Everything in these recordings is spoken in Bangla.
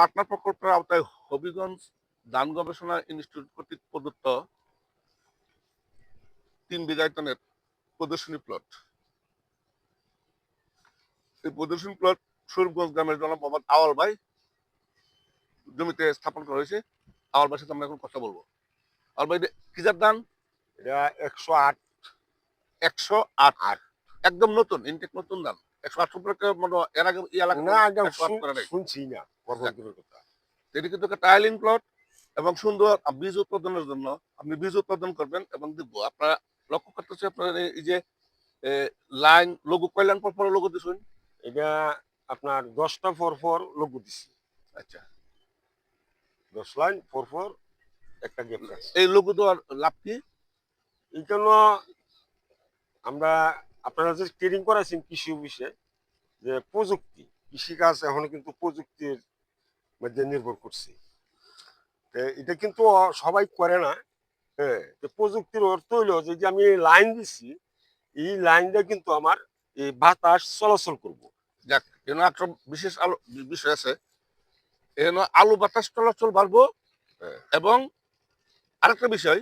পাটনা প্রকল্পের আওতায় হবিগঞ্জ ধান গবেষণা ইনস্টিটিউট কর্তৃক প্রদত্ত তিন বিঘায়তনের প্রদর্শনী প্লট। এই প্রদর্শনী প্লট স্বরূপগঞ্জ গ্রামের জনাব মোহাম্মদ আওয়াল ভাই জমিতে স্থাপন করা হয়েছে। আওয়াল ভাইয়ের সাথে আমরা এখন কথা বলব। আওয়াল ভাই কি জাত ধান? এটা একশো আট। একশো আট। আট একদম নতুন ইনটেক নতুন দান একশো আট সম্পর্কে মনে এর আগে এলাকা না শুনছি না। পরবর্তীর কথা। এটি কিন্তু একটা টাইলিং প্লট এবং সুন্দর বীজ উৎপাদনের জন্য আপনি বীজ উৎপাদন করবেন এবং দেখব আপনারা লক্ষ্য করতেছে আপনার এই- যে লাইন লঘু কল্যাণ পর পর লঘু দিচ্ছেন এটা আপনার দশটা পর পর লঘু দিছি। আচ্ছা। দশ লাইন পর পর একটা গেপ এই লঘু দেওয়ার লাভ কি? এই জন্য আমরা আপনারা যে ট্রেনিং করাইছেন কৃষি অফিসে যে প্রযুক্তি কৃষিকাজ এখন কিন্তু প্রযুক্তির মধ্যে নির্ভর করছি। এটা কিন্তু সবাই করে না হ্যাঁ? প্রযুক্তির অর্থ হইল যে আমি লাইন দিছি এই লাইনটা কিন্তু আমার এই বাতাস চলাচল করব। যাক এন একটা বিশেষ আলো বিষয় আছে। এন আলু বাতাস চলাচল বাড়বো। এবং আরেকটা বিষয়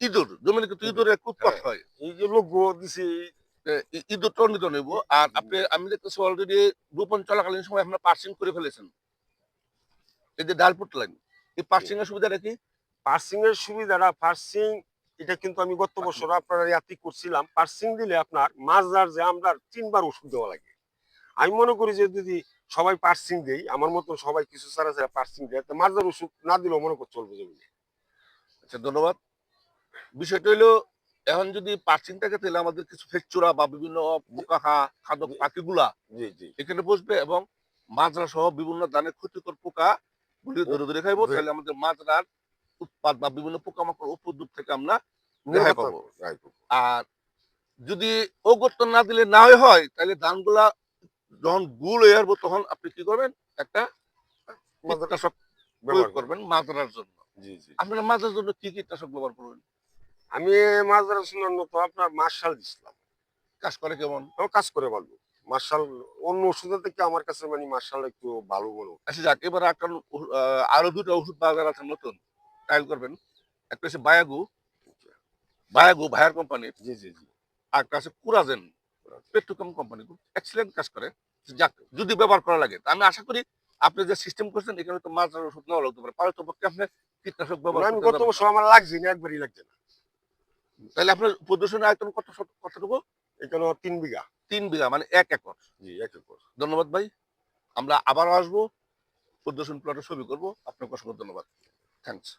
ইঁদুর জমিনে কিন্তু ইঁদুরের উৎপাত হ্যাঁ। হয়। এই যে লোগো দিছি ইঁদুর টর্নিত নেব আর আপনি আমি দেখতেছি অলরেডি রোপণ চলাকালীন সময় আপনার পার্সিং করে ফেলেছেন। এই যে ডালপুট লাইন এই পার্সিং এর সুবিধাটা কি? পার্সিং এর সুবিধাটা পার্সিং এটা কিন্তু আমি গত বছর আপনার ইয়াতি করছিলাম। পার্সিং দিলে আপনার মাছদার যে আমরা তিনবার ওষুধ দেওয়া লাগে। আমি মনে করি যে যদি সবাই পার্সিং দেই আমার মতো সবাই কিছু ছাড়া ছাড়া পার্সিং দেয় তো মাছদার ওষুধ না দিলেও মনে কর চলবে জমিনে আচ্ছা ধন্যবাদ। বিষয়টা হলো এখন যদি পার্সিং থাকে তাহলে আমাদের কিছু ফেকচুরা বা বিভিন্ন পোকা খা খাদ্য পাখিগুলা জি জি। এখানে বসবে এবং মাজরা সহ বিভিন্ন ধানের ক্ষতিকর পোকা ধরে ধরে খাইবো তাহলে আমাদের উৎপাদ বা বিভিন্ন পোকামাকড় উপদ্রব থেকে আমরা রেহাই পাবো। আর যদি অগত্য না দিলে না হয় তাহলে ধানগুলা যখন গুল হয়ে আসব তখন আপনি কি করবেন? একটা কীটনাশক প্রয়োগ করবেন। মাজরার জন্য। জি জি। আপনারা মাজার জন্য কি কীটনাশক ব্যবহার করবেন? আমি মাছদার শুনলাম তো আপনার মার্শাল দিছিলাম। কাজ করে কেমন? কাজ করে ভালো। মার্শাল অন্য ওষুধের থেকে আমার কাছে মানে মার্শাল একটু ভালো মনে আচ্ছা যাক এবার একটা আরও দুটো ওষুধ বাজার আছে নতুন। ট্রায়াল করবেন। একটা হচ্ছে বায়াগু। বায়াগু ভায়ার কোম্পানির জি জি জি। আর একটা আছে কুরাজেন। পেট্রোকম কোম্পানি খুব এক্সিলেন্ট কাজ করে। যাক যদি ব্যবহার করা লাগে আমি আশা করি আপনি যে সিস্টেম করছেন এখানে তো মাছ ওষুধ নেওয়া লাগতে পারে। পারে তো পক্ষে আপনি কীটনাশক ব্যবহার আমি গত বছর আমার লাগছে না একবারই লাগছে না। তাহলে আপনার প্রদর্শনী আয়তন কত কতটুকু? এখানে তিন বিঘা। তিন বিঘা মানে এক একর। জি, এক একর। ধন্যবাদ ভাই। আমরা আবারও আসব। প্রদর্শন প্লটের ছবি করব। আপনাকে অসংখ্য ধন্যবাদ। থ্যাংকস